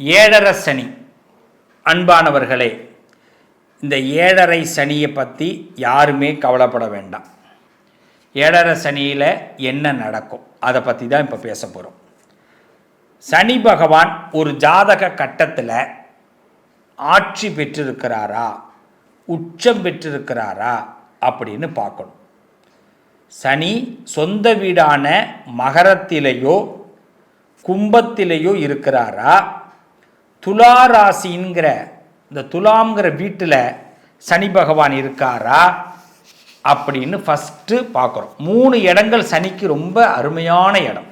ஏழரை சனி. அன்பானவர்களே இந்த ஏழரை சனியை பற்றி யாருமே கவலைப்பட வேண்டாம். ஏழரை சனியில் என்ன நடக்கும் அதை பற்றி தான் இப்போ பேச போகிறோம் சனி பகவான் ஒரு ஜாதக கட்டத்தில் ஆட்சி பெற்றிருக்கிறாரா உச்சம் பெற்றிருக்கிறாரா அப்படின்னு பார்க்கணும். சனி சொந்த வீடான மகரத்திலேயோ கும்பத்திலேயோ இருக்கிறாரா துலா ராசிங்கிற இந்த துலாம்ங்கிற வீட்டில் சனி பகவான் இருக்காரா? அப்படின்னு ஃபஸ்ட்டு பார்க்குறோம் மூணு இடங்கள் சனிக்கு ரொம்ப அருமையான இடம்.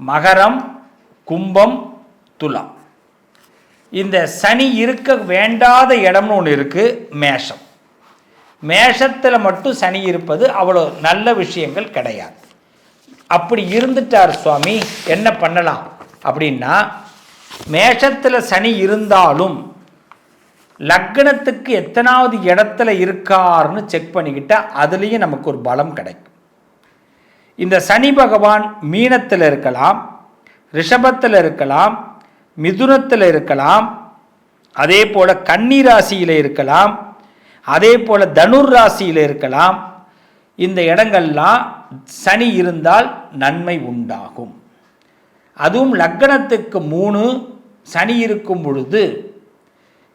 மகரம் கும்பம் துலாம். இந்த சனி இருக்க வேண்டாத இடம்னு ஒன்று இருக்குது மேஷம். மேஷத்தில் மட்டும் சனி இருப்பது அவ்வளோ நல்ல விஷயங்கள் கிடையாது. அப்படி இருந்துட்டார் சுவாமி என்ன பண்ணலாம்? அப்படின்னா மேஷத்தில் சனி இருந்தாலும் லக்னத்துக்கு எத்தனாவது இடத்துல இருக்காருன்னு செக் பண்ணிக்கிட்டால் அதுலேயும் நமக்கு ஒரு பலம் கிடைக்கும். இந்த சனி பகவான் மீனத்தில் இருக்கலாம் ரிஷபத்தில் இருக்கலாம் மிதுனத்தில் இருக்கலாம் அதே போல் கன்னி ராசியில் இருக்கலாம் அதே போல் தனுர் ராசியில் இருக்கலாம். இந்த இடங்கள்லாம் சனி இருந்தால் நன்மை உண்டாகும். அதுவும் லக்னத்துக்கு மூணு சனி இருக்கும் பொழுது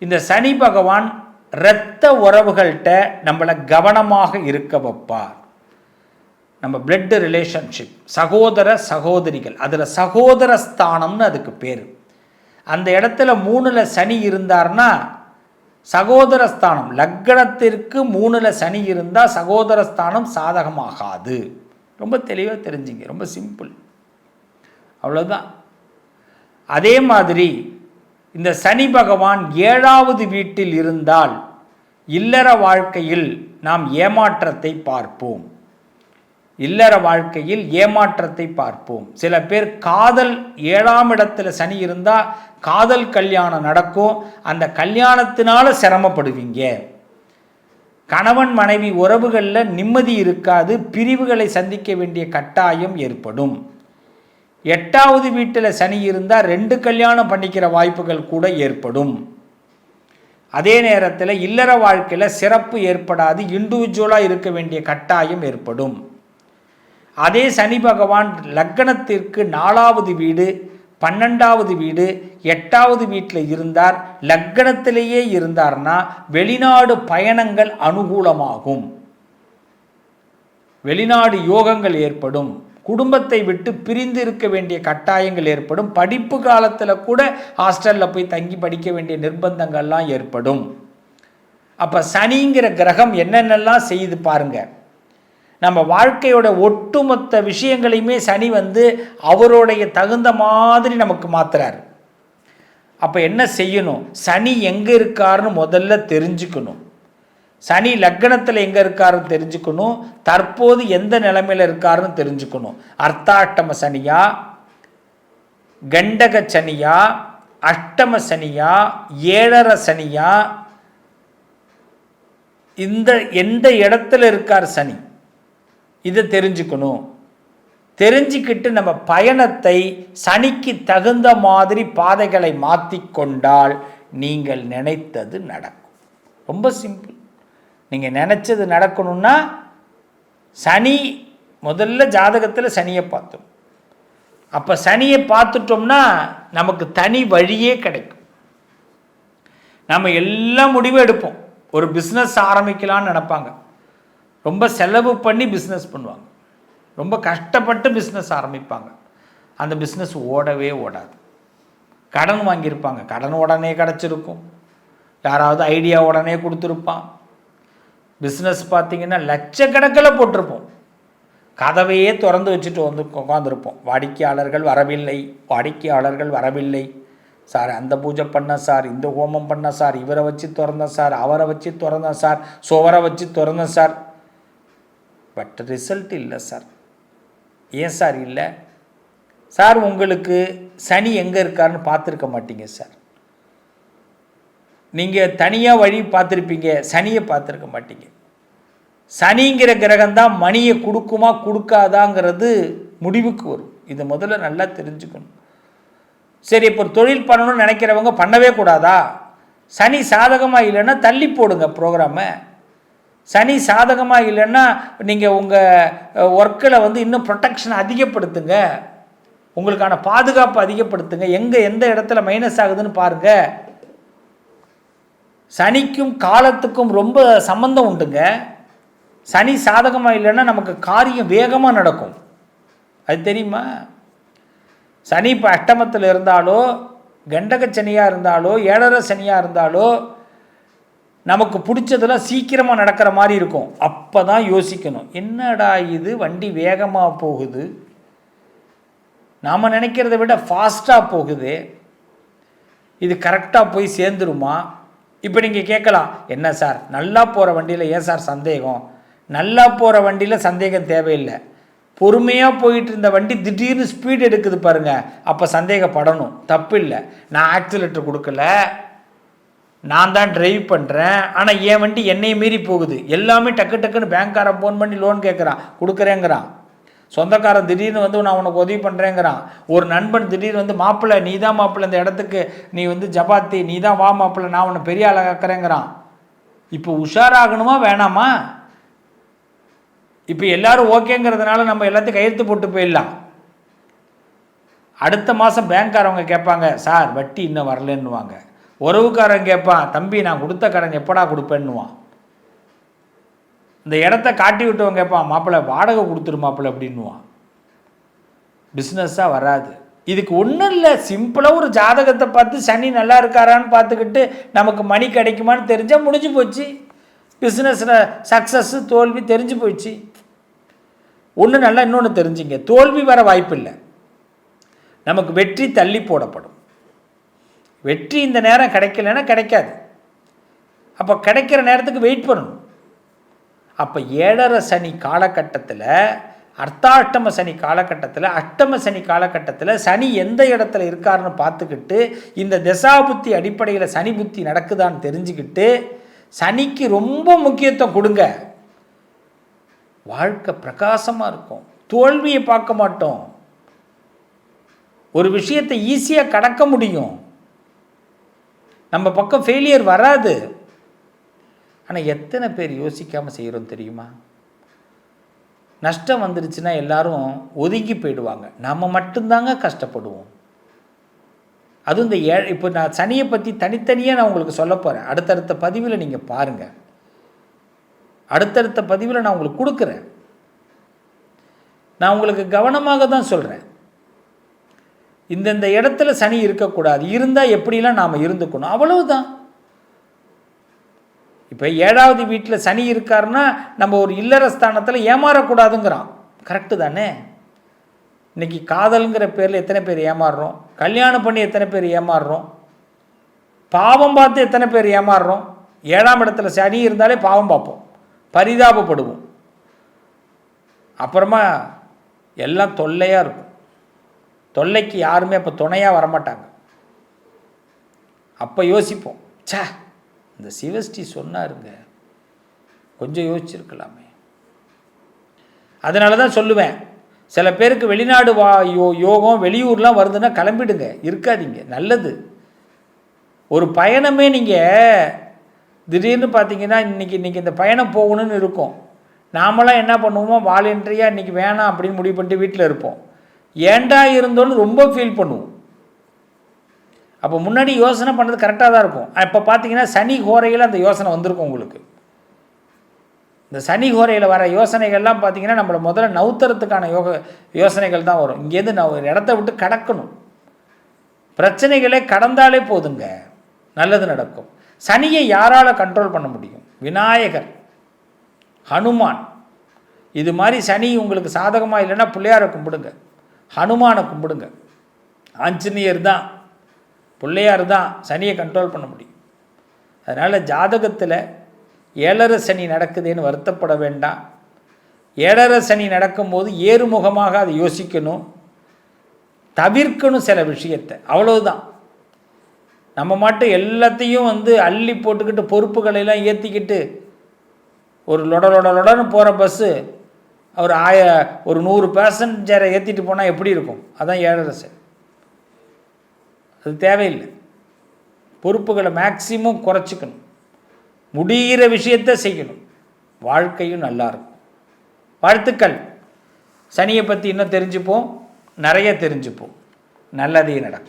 இந்த சனி பகவான் இரத்த உறவுகள்கிட்ட நம்மளை கவனமாக இருக்க வைப்பார். நம்ம பிளட் ரிலேஷன்ஷிப் சகோதர சகோதரிகள் அதில் சகோதர ஸ்தானம்னு அதுக்கு பேர். அந்த இடத்துல மூணில் சனி இருந்தார்னா சகோதர ஸ்தானம் லக்னத்திற்கு மூணில் சனி இருந்தால் சகோதர ஸ்தானம் சாதகமாகாது. ரொம்ப தெளிவாக தெரிஞ்சுங்க ரொம்ப சிம்பிள் அவ்வளோதான் அதே மாதிரி இந்த சனி பகவான் ஏழாவது வீட்டில் இருந்தால் இல்லற வாழ்க்கையில் நாம் ஏமாற்றத்தை பார்ப்போம். இல்லற வாழ்க்கையில் ஏமாற்றத்தை பார்ப்போம். சில பேர் காதல் ஏழாம் இடத்துல சனி இருந்தால் காதல் கல்யாணம் நடக்கும். அந்த கல்யாணத்தினால சிரமப்படுவீங்க. கணவன் மனைவி உறவுகளில் நிம்மதி இருக்காது. பிரிவுகளை சந்திக்க வேண்டிய கட்டாயம் ஏற்படும். எட்டாவது வீட்டில் சனி இருந்தால் ரெண்டு கல்யாணம் பண்ணிக்கிற வாய்ப்புகள் கூட ஏற்படும். அதே நேரத்தில் இல்லற வாழ்க்கையில் சிறப்பு ஏற்படாது இண்டிவிஜுவலாக இருக்க வேண்டிய கட்டாயம் ஏற்படும். அதே சனி பகவான் லக்கணத்திற்கு நாலாவது வீடு பன்னெண்டாவது வீடு எட்டாவது வீட்டில் இருந்தார் லக்கணத்திலேயே இருந்தார்னா வெளிநாடு பயணங்கள் அனுகூலமாகும். வெளிநாடு யோகங்கள் ஏற்படும். குடும்பத்தை விட்டு பிரிந்து இருக்க வேண்டிய கட்டாயங்கள் ஏற்படும். படிப்பு காலத்தில் கூட ஹாஸ்டலில் போய் தங்கி படிக்க வேண்டிய நிர்பந்தங்கள்லாம் ஏற்படும். அப்போ சனிங்கிற கிரகம் என்னென்னலாம் செய்து பாருங்கள் நம்ம வாழ்க்கையோட ஒட்டுமொத்த விஷயங்களையுமே சனி வந்து அவருடைய தகுந்த மாதிரி நமக்கு மாத்துறாரு. அப்போ என்ன செய்யணும்? சனி எங்கே இருக்காருன்னு முதல்ல தெரிஞ்சுக்கணும். சனி லக்னத்தில் எங்கே இருக்காருன்னு தெரிஞ்சுக்கணும். தற்போது எந்த நிலைமையில் இருக்காருன்னு தெரிஞ்சுக்கணும். அர்த்தாட்டம சனியா கண்டக சனியா அஷ்டம சனியா ஏழரை சனியா இந்த எந்த இடத்துல இருக்கார் சனி? இதை தெரிஞ்சுக்கணும். தெரிஞ்சுக்கிட்டு நம்ம பயணத்தை சனிக்கு தகுந்த மாதிரி பாதைகளை மாற்றி கொண்டால் நீங்கள் நினைத்தது நடக்கும். ரொம்ப சிம்பிள். நீங்கள் நினச்சது நடக்கணும்னா சனி முதல்ல ஜாதகத்தில் சனியை பார்த்தோம். அப்போ சனியை பார்த்துட்டோம்னா நமக்கு தனி வழியே கிடைக்கும். நம்ம எல்லா முடிவும் எடுப்போம். ஒரு பிஸ்னஸ் ஆரம்பிக்கலான்னு நினப்பாங்க. ரொம்ப செலவு பண்ணி பிஸ்னஸ் பண்ணுவாங்க. ரொம்ப கஷ்டப்பட்டு பிஸ்னஸ் ஆரம்பிப்பாங்க. அந்த பிஸ்னஸ் ஓடவே ஓடாது. கடன் வாங்கியிருப்பாங்க. கடன் உடனே கிடச்சிருக்கும். யாராவது ஐடியா உடனே கொடுத்துருப்பான். பிஸ்னஸ் பார்த்திங்கன்னா லட்சக்கணக்கில் போட்டிருப்போம். கதவையே திறந்து வச்சுட்டு வந்து உட்காந்துருப்போம் வாடிக்கையாளர்கள் வரவில்லை. வாடிக்கையாளர்கள் வரவில்லை. சார் அந்த பூஜை பண்ண சார் இந்த ஹோமம் பண்ண சார் இவரை வச்சு திறந்தேன் சார் அவரை வச்சு திறந்தேன் சார் சுவரை வச்சு திறந்தேன் சார். பட் ரிசல்ட் இல்லை சார். ஏன் சார் இல்லை? சார் உங்களுக்கு சனி எங்கே இருக்காருன்னு பார்த்துருக்க மாட்டீங்க சார். நீங்கள் தனியாக வழி பார்த்துருப்பீங்க சனியை பார்த்துருக்க மாட்டீங்க. சனிங்கிற கிரகம் தான் மணியை கொடுக்குமா கொடுக்காதாங்கிறது முடிவுக்கு வரும். இதை முதல்ல நல்லா தெரிஞ்சுக்கணும். சரி இப்போ தொழில் பண்ணணும்னு நினைக்கிறவங்க பண்ணவே கூடாதா? சனி சாதகமாக இல்லைன்னா தள்ளி போடுங்க ப்ரோக்ராமை சனி சாதகமாக இல்லைன்னா நீங்கள் உங்கள் ஒர்க்கில் வந்து இன்னும் ப்ரொடெக்ஷன் அதிகப்படுத்துங்க. உங்களுக்கான பாதுகாப்பு அதிகப்படுத்துங்க. எங்கே எந்த இடத்துல மைனஸ் ஆகுதுன்னு பாருங்கள் சனிக்கும் காலத்துக்கும் ரொம்ப சம்பந்தம் உண்டுங்க. சனி சாதகமாக இல்லைன்னா நமக்கு காரியம் வேகமாக நடக்கும். அது தெரியுமா? சனி இப்போ அஷ்டமத்தில் இருந்தாலோ கண்டக சனியாக இருந்தாலோ ஏழரை சனியாக இருந்தாலோ நமக்கு பிடிச்சதெல்லாம் சீக்கிரமாக நடக்கிற மாதிரி இருக்கும். அப்போ தான் யோசிக்கணும். என்னடா இது? வண்டி வேகமாக போகுது. நாம் நினைக்கிறத விட ஃபாஸ்ட்டாக போகுது. இது கரெக்டாக போய் சேர்ந்துருமா? இப்போ நீங்கள் கேட்கலாம் என்ன சார்? நல்லா போகிற வண்டியில் ஏன் சார் சந்தேகம்? நல்லா போகிற வண்டியில் சந்தேகம் தேவையில்லை. பொறுமையாக போயிட்டு இருந்த வண்டி திடீர்னு ஸ்பீட் எடுக்குது பாருங்கள் அப்போ சந்தேகப்படணும். தப்பு இல்லை நான் ஆக்சிலேட்டர் கொடுக்கல. நான் தான் டிரைவ் பண்ணுறேன் ஆனால் என் வண்டி என்னை மீறி போகுது. எல்லாமே டக்கு டக்குன்னு பேங்க்காரன் ஃபோன் பண்ணி லோன் கேட்குறான். கொடுக்குறேங்கிறான். சொந்தக்காரன் திடீர்னு வந்து நான் உனக்கு உதவி பண்ணுறேங்கிறான் ஒரு நண்பன் திடீர்னு வந்து மாப்பிள்ளை நீ தான் மாப்பிள்ளை இந்த இடத்துக்கு நீ வந்து ஜபாத்தி நீ தான் வா மாப்பிள்ளை நான் உன்னை பெரிய ஆளாக ஆக்கிறேங்கிறான் இப்போ உஷாராகணுமா வேணாமா? இப்போ எல்லாரும் ஓகேங்கிறதுனால நம்ம எல்லாத்தையும் கையெழுத்து போட்டு போயிடலாம். அடுத்த மாதம் பேங்க்காரவங்க கேட்பாங்க சார் வட்டி இன்னும் வரலன்னுவாங்க. உறவுக்காரன் கேட்பான் தம்பி நான் கொடுத்த கடன் எப்படா கொடுப்பேன்னுவான். இந்த இடத்த காட்டி விட்டவன் கேட்பான் மாப்பிள்ளை வாடகை கொடுத்துரு மாப்பிள்ளை அப்படின்னுவான். பிஸ்னஸாக வராது. இதுக்கு ஒன்றும் இல்லை. சிம்பிளாக ஒரு ஜாதகத்தை பார்த்து சனி நல்லா இருக்காரான்னு பார்த்துக்கிட்டு நமக்கு மணி கிடைக்குமான்னு தெரிஞ்சால் முடிஞ்சு போச்சு. பிஸ்னஸில் சக்ஸஸ்ஸு தோல்வி தெரிஞ்சு போயிடுச்சு ஒன்று நல்லா இன்னொன்று தெரிஞ்சுங்க. தோல்வி வர வாய்ப்பில்லை நமக்கு வெற்றி தள்ளி போடப்படும். வெற்றி இந்த நேரம் கிடைக்கலன்னா கிடைக்காது. அப்போ கிடைக்கிற நேரத்துக்கு வெயிட் பண்ணணும். அப்போ ஏழரை சனி காலகட்டத்தில் அர்த்தாஷ்டம சனி காலகட்டத்தில் அஷ்டம சனி காலகட்டத்தில் சனி எந்த இடத்துல இருக்காருன்னு பார்த்துக்கிட்டு இந்த தசாபுத்தி அடிப்படையில் சனி புத்தி நடக்குதான்னு தெரிஞ்சுக்கிட்டு சனிக்கு ரொம்ப முக்கியத்துவம் கொடுங்க. வாழ்க்கை பிரகாசமாக இருக்கும். தோல்வியை பார்க்க மாட்டோம். ஒரு விஷயத்தை ஈஸியாக கடக்க முடியும். நம்ம பக்கம் ஃபெயிலியர் வராது. ஆனால் எத்தனை பேர் யோசிக்காமல் செய்கிறோம் தெரியுமா? நஷ்டம் வந்துருச்சுன்னா எல்லாரும் ஒதுங்கி போயிடுவாங்க. நம்ம மட்டும்தாங்க கஷ்டப்படுவோம். அதுவும் இந்த ஏ இப்போ நான் சனியை பற்றி தனித்தனியாக நான் உங்களுக்கு சொல்ல போகிறேன் அடுத்தடுத்த பதிவில் நீங்கள் பாருங்கள் அடுத்தடுத்த பதிவில் நான் உங்களுக்கு கொடுக்குறேன். நான் உங்களுக்கு கவனமாக தான் சொல்கிறேன் இந்தந்த இடத்துல சனி இருக்கக்கூடாது. இருந்தால் எப்படிலாம் நாம் இருந்துக்கணும்? அவ்வளவுதான். இப்போ ஏழாவது வீட்டில் சனி இருக்காருன்னா நம்ம ஒரு இல்லற ஸ்தானத்தில் ஏமாறக்கூடாதுங்கிறான். கரெக்டு தானே? இன்றைக்கி காதலுங்கிற பேரில் எத்தனை பேர் ஏமாறுறோம்? கல்யாணம் பண்ணி எத்தனை பேர் ஏமாறுறோம்? பாவம் பார்த்து எத்தனை பேர் ஏமாறுறோம்? ஏழாம் இடத்துல சனி இருந்தாலே பாவம் பார்ப்போம். பரிதாபப்படுவோம். அப்புறமா எல்லாம் தொல்லையாக இருக்கும். தொல்லைக்கு யாருமே அப்போ துணையாக வரமாட்டாங்க. அப்போ யோசிப்போம். சே இந்த சிவஸ்ரீ சொன்னாருங்க. கொஞ்சம் யோசிச்சிருக்கலாமே. அதனால தான் சொல்லுவேன். சில பேருக்கு வெளிநாடு வா யோ யோகம் வெளியூர்லாம் வருதுன்னா கிளம்பிடுங்க. இருக்காதீங்க. நல்லது. ஒரு பயணமே நீங்கள் திடீர்னு பார்த்தீங்கன்னா இன்றைக்கி இன்றைக்கி இந்த பயணம் போகணும்னு இருக்கும். நாமெல்லாம் என்ன பண்ணுவோமோ வாலண்டரியாக இன்றைக்கி வேணாம் அப்படின்னு முடிவு பண்ணிட்டு வீட்டில் இருப்போம். ஏண்டா இருந்தோன்னு ரொம்ப ஃபீல் பண்ணுவோம். அப்போ முன்னாடி யோசனை பண்ணுறது கரெக்டாக தான் இருக்கும். இப்போ பார்த்தீங்கன்னா சனி கோரையில் அந்த யோசனை வந்திருக்கும் உங்களுக்கு. இந்த சனி ஹோரையில் வர யோசனைகள்லாம் பார்த்தீங்கன்னா நம்மளை முதல்ல நவுத்தரத்துக்கான யோக யோசனைகள் தான் வரும். இங்கேருந்து நான் ஒரு இடத்த விட்டு கடக்கணும். பிரச்சனைகளே கடந்தாலே போதுங்க. நல்லது நடக்கும். சனியை யாரால் கண்ட்ரோல் பண்ண முடியும்? விநாயகர் ஹனுமான். இது மாதிரி சனி உங்களுக்கு சாதகமாக இல்லைன்னா பிள்ளையாரை கும்பிடுங்க. ஹனுமானை கும்பிடுங்க. ஆஞ்சநேயர் தான். பிள்ளையார் தான் சனியை கண்ட்ரோல் பண்ண முடியும். அதனால் ஜாதகத்தில் ஏழரை சனி நடக்குதுன்னு வருத்தப்பட வேண்டாம். ஏழரை சனி நடக்கும்போது ஏறுமுகமாக அதை யோசிக்கணும். தவிர்க்கணும் சில விஷயத்தை. அவ்வளவுதான். நம்ம மட்டும் எல்லாத்தையும் வந்து அள்ளி போட்டுக்கிட்டு பொறுப்புகளெல்லாம் ஏற்றிக்கிட்டு ஒரு லொட லொட லொடன்னு போகிற பஸ்ஸு ஒரு ஆய ஒரு நூறு பேசஞ்சரை ஏற்றிட்டு போனால் எப்படி இருக்கும்? அதான் ஏழரை சனி. அது தேவையில்லை. பொறுப்புகளை மேக்சிமம் குறைச்சிக்கணும். முடிகிற விஷயத்த செய்யணும். வாழ்க்கையும் நல்லா இருக்கும். வாழ்த்துக்கள். சனியை பற்றி இன்னும் தெரிஞ்சுப்போம். நிறைய தெரிஞ்சுப்போம். நல்லதே நடக்கும்.